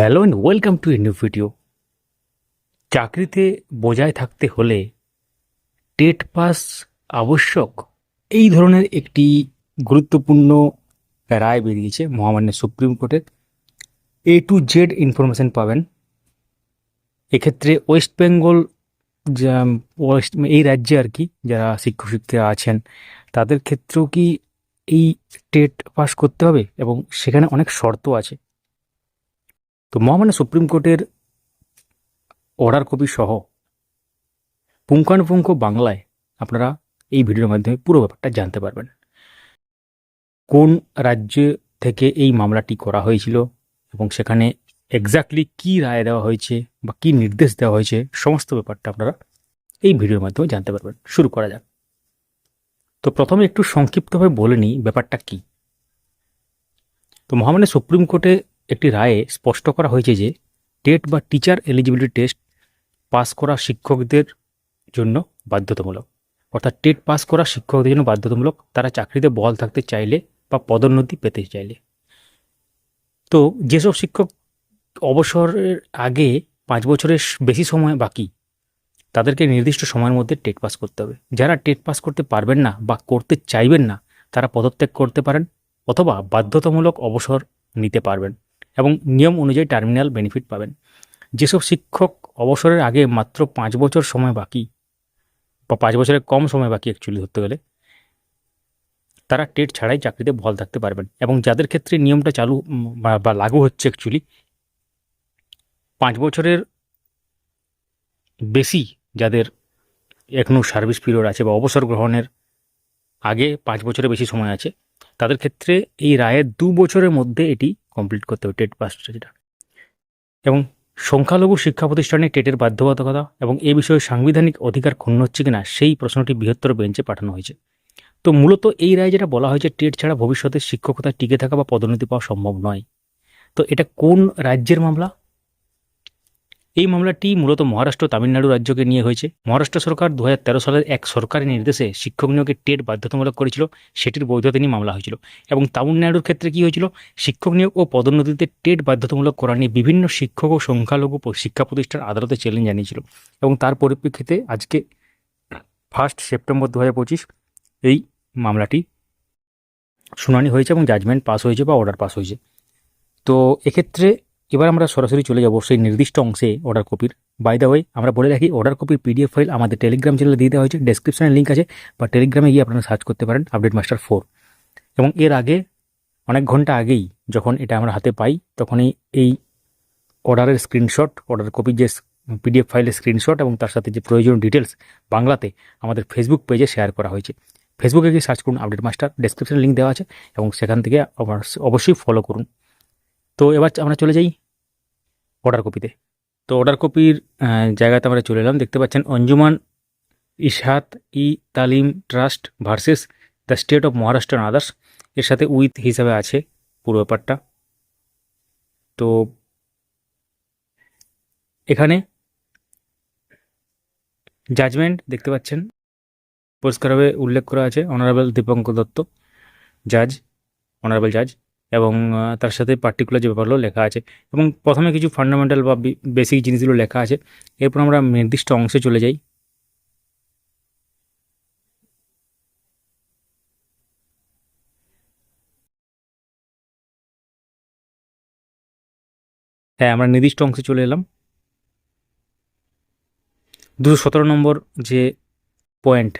Hello and welcome to a new video. চাকরিতে বজায় থাকতে হলে টেট পাস আবশ্যক। এই ধরনের একটি গুরুত্বপূর্ণ রায় বেরিয়েছে মহামান্য সুপ্রিম কোর্টের। এ টু জেড ইনফরমেশন পাবেন। এক্ষেত্রে ওয়েস্ট বেঙ্গল ওয়েস্ট, এই রাজ্যে আর কি যারা শিক্ষক শিক্ষিকা আছেন, তাদের ক্ষেত্রেও কি এই টেট পাস করতে হবে? এবং সেখানে অনেক শর্ত আছে। তো মহামান্য সুপ্রিম কোর্টের অর্ডার কপি সহ পুঙ্খানুপুঙ্খ বাংলায় আপনারা এই ভিডিওর মাধ্যমে পুরো ব্যাপারটা জানতে পারবেন। কোন রাজ্য থেকে এই মামলাটি করা হয়েছিল এবং সেখানে এক্স্যাক্টলি কী রায় দেওয়া হয়েছে বা কী নির্দেশ দেওয়া হয়েছে, সমস্ত ব্যাপারটা আপনারা এই ভিডিওর মাধ্যমে জানতে পারবেন। শুরু করা যাক। তো প্রথমে একটু সংক্ষিপ্তভাবে বলে নিই ব্যাপারটা কী। তো মহামান্য সুপ্রিম কোর্টে একটি রায়ে স্পষ্ট করা হয়েছে যে, টেট বা টিচার এলিজিবিলিটি টেস্ট পাস করা শিক্ষকদের জন্য বাধ্যতামূলক। অর্থাৎ টেট পাস করা শিক্ষকদের জন্য বাধ্যতামূলক, তারা চাকরিতে বহাল থাকতে চাইলে বা পদোন্নতি পেতে চাইলে। তো যেসব শিক্ষক অবসরের আগে পাঁচ বছরের বেশি সময় বাকি, তাদেরকে নির্দিষ্ট সময়ের মধ্যে টেট পাস করতে হবে। যারা টেট পাস করতে পারবেন না বা করতে চাইবেন না, তারা পদত্যাগ করতে পারেন অথবা বাধ্যতামূলক অবসর নিতে পারবেন। এবং নিয়ম অনুযায়ী টার্মিনাল বেনিফিট পাবেন। যেসব শিক্ষক অবসরের আগে মাত্র পাঁচ বছর সময় বাকি, বা পাঁচ বছরের কম সময় বাকি অ্যাকচুয়ালি ধরতে গেলে, তারা টেট ছাড়াই চাকরিতে বহাল থাকতে পারবেন। এবং যাদের ক্ষেত্রে নিয়মটা চালু বা লাগু হচ্ছে অ্যাকচুয়ালি পাঁচ বছরের বেশি যাদের এখনও সার্ভিস পিরিয়ড আছে বা অবসর গ্রহণের আগে পাঁচ বছরের বেশি সময় আছে, তাদের ক্ষেত্রে এই রায়ের দু বছরের মধ্যে এটি কমপ্লিট করতে হবে টেট পাসটা যেটা। এবং সংখ্যালঘু শিক্ষা প্রতিষ্ঠানে টেটের বাধ্যবাধকতা এবং এ বিষয়ে সাংবিধানিক অধিকার ক্ষুণ্ণ হচ্ছে কিনা সেই প্রশ্নটি বৃহত্তর বেঞ্চে পাঠানো হয়েছে। তো মূলত এই রায় যেটা বলা হয়েছে টেট ছাড়া ভবিষ্যতে শিক্ষকতা টিকে থাকা বা পদোন্নতি পাওয়া সম্ভব নয়। তো এটা কোন রাজ্যের মামলা? এই মামলাটি মূলত মহারাষ্ট্র তামিলনাড়ু রাজ্যকে নিয়ে হয়েছে। মহারাষ্ট্র সরকার দু হাজার তেরো সালের এক সরকারি নির্দেশে শিক্ষক নিয়োগের টেট বাধ্যতামূলক করেছিল, সেটির বৈধতা নিয়ে মামলা হয়েছিল এবং তামিলনাড়ুর ক্ষেত্রে কী হয়েছিল, শিক্ষক নিয়োগ ও পদোন্নতিতে টেট বাধ্যতামূলক করা নিয়ে বিভিন্ন শিক্ষক ও সংখ্যালঘু শিক্ষা প্রতিষ্ঠান আদালতে চ্যালেঞ্জ জানিয়েছিল এবং তার পরিপ্রেক্ষিতে আজকে ফার্স্ট সেপ্টেম্বর দু এই মামলাটি শুনানি হয়েছে এবং জাজমেন্ট পাস হয়েছে বা অর্ডার পাস হয়েছে। তো এক্ষেত্রে এবার আমরা সরাসরি চলে যাব সেই নির্দিষ্ট অংশে অর্ডার কপির বাই দ্য ওয়ে আমরা বলে রাখি অর্ডার কপির পিডিএফ ফাইল আমাদের টেলিগ্রাম চ্যানেলে দিয়ে দেওয়া হয়েছে। ডেসক্রিপশনে লিঙ্ক আছে বা টেলিগ্রামে গিয়ে আপনারা সার্চ করতে পারেন আপডেট মাস্টার ফোর এবং এর আগে, অনেক ঘণ্টা আগেই যখন এটা আমরা হাতে পাই, তখনই এই অর্ডারের স্ক্রিনশট অর্ডার কপির যে পিডিএফ ফাইলের স্ক্রিনশট এবং তার সাথে যে প্রয়োজনীয় ডিটেলস বাংলাতে আমাদের ফেসবুক পেজে শেয়ার করা হয়েছে। ফেসবুকে গিয়ে সার্চ করুন আপডেট মাস্টার ডেসক্রিপশনে লিঙ্ক দেওয়া আছে এবং সেখান থেকে অবশ্যই ফলো করুন। তো এবার আমরা চলে যাই। অর্ডার কপিতে তো। অর্ডার কপির জায়গাতে আমরা চলে এলাম। দেখতে পাচ্ছেন Anjuman Ishaat e Taleem trust versus the state of Maharashtra and others. এর সাথে উইথ হিসাবে আছে পুরো ব্যাপারটা। তো এখানে জাজমেন্ট দেখতে পাচ্ছেন। পরিষ্কারভাবে উল্লেখ করা আছে অনারেবল দীপঙ্কর দত্ত জাজ অনারেবল জাজ এবং তার সাথে পার্টিকুলার যে ব্যাপারগুলো লেখা আছে এবং প্রথমে কিছু ফান্ডামেন্টাল বা বেসিক জিনিসগুলো লেখা আছে। এরপর আমরা নির্দিষ্ট অংশে চলে যাই। হ্যাঁ আমরা নির্দিষ্ট অংশে চলে এলাম। দুশো সতেরো নম্বর যে point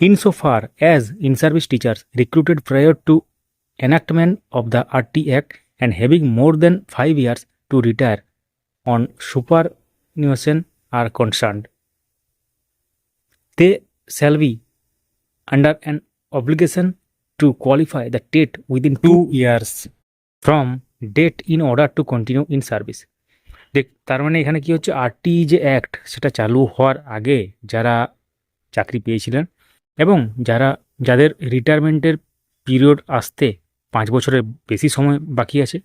in so far as in service teachers recruited prior to enactment of the R T act and having more than five years to retire on superannuation are concerned they shall be under an obligation to qualify the TET within two years from date in order to continue in service দেখ তার মানে এখানে কী হচ্ছে আর টি যে act সেটা চালু হওয়ার আগে যারা চাকরি পেয়েছিলেন এবং যারা যাদের রিটায়ারমেন্টের পিরিয়ড আসতে পাঁচ বছরের বেশি সময় বাকি আছে।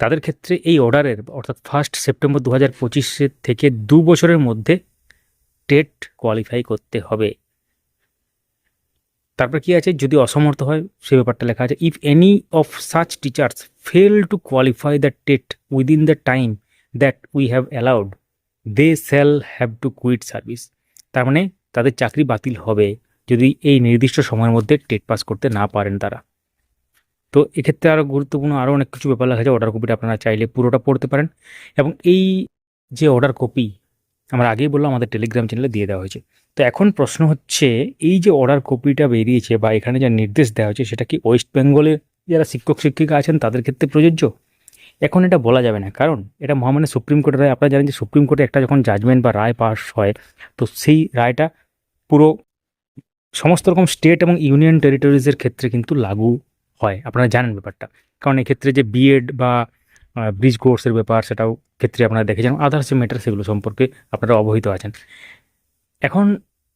তাদের ক্ষেত্রে এই অর্ডারের, অর্থাৎ ফার্স্ট সেপ্টেম্বর দু হাজার পঁচিশের থেকে দু বছরের মধ্যে টেট কোয়ালিফাই করতে হবে। তারপর কি আছে? যদি অসমর্থ হয় সে ব্যাপারটা লেখা আছে if any of such teachers fail to qualify the TET within the time that we have allowed they shall have to quit service তার মানে তাদের চাকরি বাতিল হবে যদি এই নির্দিষ্ট সময়ের মধ্যে টেট পাস করতে না পারেন তারা। তো এক্ষেত্রে আরও গুরুত্বপূর্ণ আরও অনেক কিছু ব্যাপার লেখা আছে অর্ডার কপিটা আপনারা চাইলে পুরোটা পড়তে পারেন। এবং এই যে অর্ডার কপি আমরা আগেই বললাম আমাদের টেলিগ্রাম চ্যানেলে দিয়ে দেওয়া হয়েছে। তো এখন প্রশ্ন হচ্ছে, এই যে অর্ডার কপিটা বেরিয়েছে বা এখানে যা নির্দেশ দেওয়া হয়েছে, সেটা কি ওয়েস্ট বেঙ্গলের যারা শিক্ষক, শিক্ষিকা আছেন, তাদের ক্ষেত্রে প্রযোজ্য? এখন এটা বলা যাবে না, কারণ এটা মহামান্য সুপ্রিম কোর্টের রায়। আপনারা জানেন যে সুপ্রিম কোর্টে একটা যখন জাজমেন্ট বা রায় পাস হয়, তো সেই রায়টা পুরো সমস্ত রকম স্টেট এবং ইউনিয়ন টেরিটরিজের ক্ষেত্রে কিন্তু লাগু হয়, আপনারা জানেন ব্যাপারটা। কারণ এক্ষেত্রে যে বিএড বা ব্রিজ কোর্সের ব্যাপার, সেটাও ক্ষেত্রে আপনারা দেখেছেন আদার্স যে ম্যাটার সেগুলো সম্পর্কে আপনারা অবহিত আছেন। এখন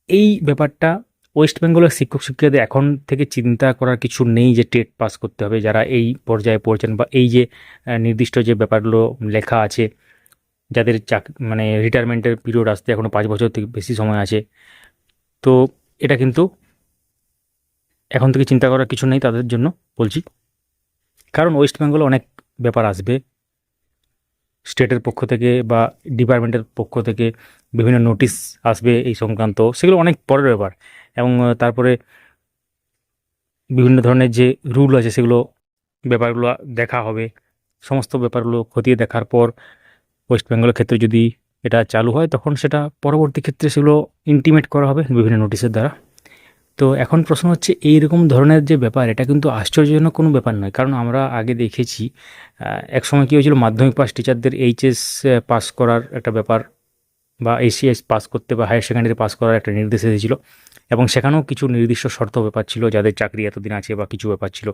এই ব্যাপারটা ওয়েস্ট বেঙ্গলের শিক্ষক শিক্ষিকাদের এখন থেকে চিন্তা করার কিছু নেই যে টেট পাস করতে হবে, যারা এই পর্যায়ে পড়ছেন বা এই যে নির্দিষ্ট যে ব্যাপারগুলো লেখা আছে, যাদের চাক মানে রিটায়ারমেন্টের পিরিয়ড আসতে এখনও পাঁচ বছর থেকে বেশি সময় আছে, তো এটা কিন্তু এখন থেকে চিন্তা করার কিছু নেই তাদের জন্য বলছি। কারণ ওয়েস্ট বেঙ্গলে অনেক ব্যাপার আসবে। স্টেটের পক্ষ থেকে বা ডিপার্টমেন্টের পক্ষ থেকে বিভিন্ন নোটিশ আসবে এই সংক্রান্ত, সেগুলো অনেক পরের ব্যাপার। এবং তারপরে বিভিন্ন ধরনের যে রুল আছে সেগুলো, ব্যাপারগুলো দেখা হবে। সমস্ত ব্যাপারগুলো খতিয়ে দেখার পর ওয়েস্ট বেঙ্গলের ক্ষেত্রে যদি এটা চালু হয়, তখন সেটা পরবর্তী ক্ষেত্রে সেগুলো ইন্টিমেট করা হবে বিভিন্ন নোটিশের দ্বারা। তো এখন প্রশ্ন হচ্ছে এই রকম ধরনের যে ব্যাপার, এটা কিন্তু আশ্চর্যজনক কোনো ব্যাপার নয়। কারণ আমরা আগে দেখেছি এক সময় কী হয়েছিল, মাধ্যমিক পাস টিচারদের এইচএস পাস করার একটা ব্যাপার বা এসিএস পাস করতে বা হায়ার সেকেন্ডারি পাস করার একটা নির্দেশ এসেছিল। এবং সেখানেও কিছু নির্দিষ্ট শর্ত ব্যাপার ছিল, যাদের চাকরি এতদিন আছে বা কিছু ব্যাপার ছিল।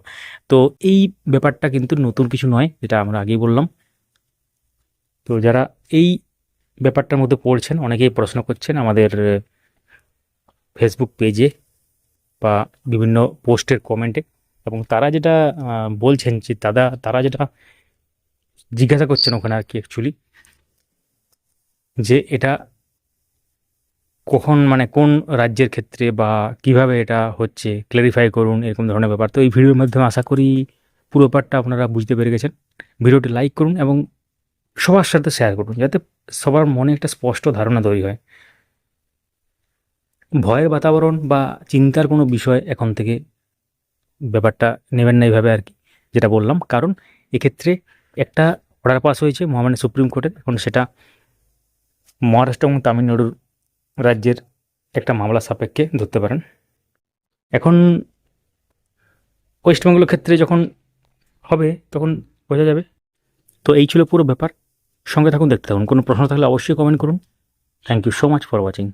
তো এই ব্যাপারটা কিন্তু নতুন কিছু নয়, যেটা আমরা আগেই বললাম। তো যারা এই ব্যাপারটার মধ্যে পড়ছেন, অনেকেই প্রশ্ন করছেন আমাদের ফেসবুক পেজে বা বিভিন্ন পোস্টের কমেন্টে এবং তারা যেটা বলছেন যে দাদা, তারা যেটা জিজ্ঞাসা করছেন ওখানে আর কি অ্যাকচুয়ালি যে এটা কখন মানে কোন রাজ্যের ক্ষেত্রে বা কীভাবে এটা হচ্ছে ক্লারিফাই করুন, এরকম ধরনের ব্যাপার। তো এই ভিডিওর মাধ্যমে আশা করি পুরো ব্যাপারটা আপনারা বুঝতে পেরে গেছেন। ভিডিওটি লাইক করুন এবং সবার সাথে শেয়ার করুন, যাতে সবার মনে একটা স্পষ্ট ধারণা তৈরি হয়। ভয়ের বাতাবরণ বা চিন্তার কোনো বিষয় এখন থেকে ব্যাপারটা নেবেন না এইভাবে আর কি, যেটা বললাম। কারণ এক্ষেত্রে একটা অর্ডার পাস হয়েছে মহামান্য সুপ্রিম কোর্টের এখন সেটা মহারাষ্ট্র এবং তামিলনাড়ুর রাজ্যের একটা মামলা সাপেক্ষে ধরতে পারেন। এখন ওয়েস্টবেঙ্গলের ক্ষেত্রে যখন হবে, তখন বোঝা যাবে। তো এই ছিল পুরো ব্যাপার। সঙ্গে থাকুন, দেখতে থাকুন। কোনো প্রশ্ন থাকলে অবশ্যই কমেন্ট করুন। Thank you so much for watching